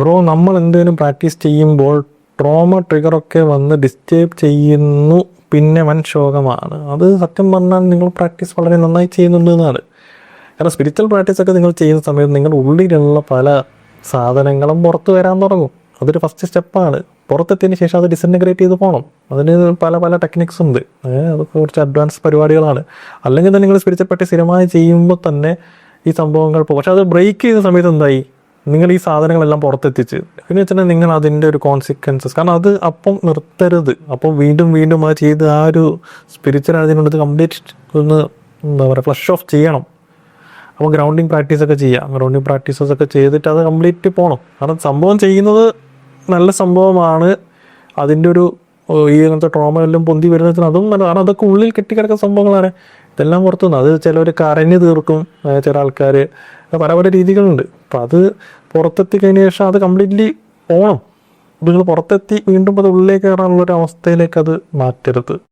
Bro നമ്മൾ എന്തെങ്കിലും practice ചെയ്യുമ്പോൾ ട്രോമ ട്രിഗറൊക്കെ വന്ന് ഡിസ്റ്റേബ് ചെയ്യുന്നു പിന്നെ വൻ ശോകമാണ്. അത് സത്യം പറഞ്ഞാൽ നിങ്ങൾ പ്രാക്ടീസ് വളരെ നന്നായി ചെയ്യുന്നുണ്ട് എന്നാണ്. കാരണം സ്പിരിച്വൽ പ്രാക്ടീസൊക്കെ നിങ്ങൾ ചെയ്യുന്ന സമയത്ത് നിങ്ങൾ ഉള്ളിലുള്ള പല സാധനങ്ങളും പുറത്ത് വരാൻ തുടങ്ങും. അതൊരു ഫസ്റ്റ് സ്റ്റെപ്പാണ് പുറത്തെത്തിയതിന് ശേഷം അത് ഡിസിന്റഗ്രേറ്റ് ചെയ്ത് പോകണം അതിന് പല പല ടെക്നിക്സ് ഉണ്ട്. അത് അതൊക്കെ കുറച്ച് അഡ്വാൻസ് പരിപാടികളാണ്. അല്ലെങ്കിൽ തന്നെ നിങ്ങൾ സ്പിരിച്വൽ പ്രാക്ടീസ് സ്ഥിരമായി ചെയ്യുമ്പോൾ തന്നെ ഈ സംഭവങ്ങൾ പോകും. പക്ഷെ അത് ബ്രേക്ക് ചെയ്യുന്ന സമയത്ത് എന്തായി? നിങ്ങൾ ഈ സാധനങ്ങളെല്ലാം പുറത്തെത്തിച്ച്. പിന്നെ വെച്ചിട്ടുണ്ടെങ്കിൽ നിങ്ങൾ അതിന്റെ ഒരു കോൺസിക്വൻസസ് കാരണം അത് അപ്പം നിർത്തരുത്. അപ്പം വീണ്ടും വീണ്ടും അത് ചെയ്ത് ആ ഒരു സ്പിരിച്വൽ അതിനുള്ളത് കംപ്ലീറ്റ് ഒന്ന് എന്താ പറയുക ഫ്ലഷ് ഓഫ് ചെയ്യണം. അപ്പോൾ ഗ്രൗണ്ടിങ് പ്രാക്ടീസൊക്കെ ചെയ്യാം. ഗ്രൗണ്ടിങ് പ്രാക്ടീസസ് ഒക്കെ ചെയ്തിട്ട് അത് കംപ്ലീറ്റ് പോകണം കാരണം സംഭവം ചെയ്യുന്നത് നല്ല സംഭവമാണ്. അതിന്റെ ഒരു ഈ അങ്ങനത്തെ ട്രോമ എല്ലാം പൊന്തി വരുന്നതിന് അതും നല്ല കാരണം അതൊക്കെ ഉള്ളിൽ കെട്ടിക്കിടക്കുന്ന സംഭവങ്ങളാണ്. ഇതെല്ലാം പുറത്തുനിന്ന്. അത് ചിലവർ കരഞ്ഞു തീർക്കും. ചില ആൾക്കാർ പല പല രീതികളുണ്ട്. അപ്പം അത് പുറത്തെത്തി കഴിഞ്ഞ ശേഷം അത് കംപ്ലീറ്റ്ലി പോകണം നിങ്ങൾ പുറത്തെത്തി വീണ്ടും അത് ഉള്ളിലേക്ക് കയറാനുള്ള ഒരു അവസ്ഥയിലേക്ക് അത് മാറ്റരുത്.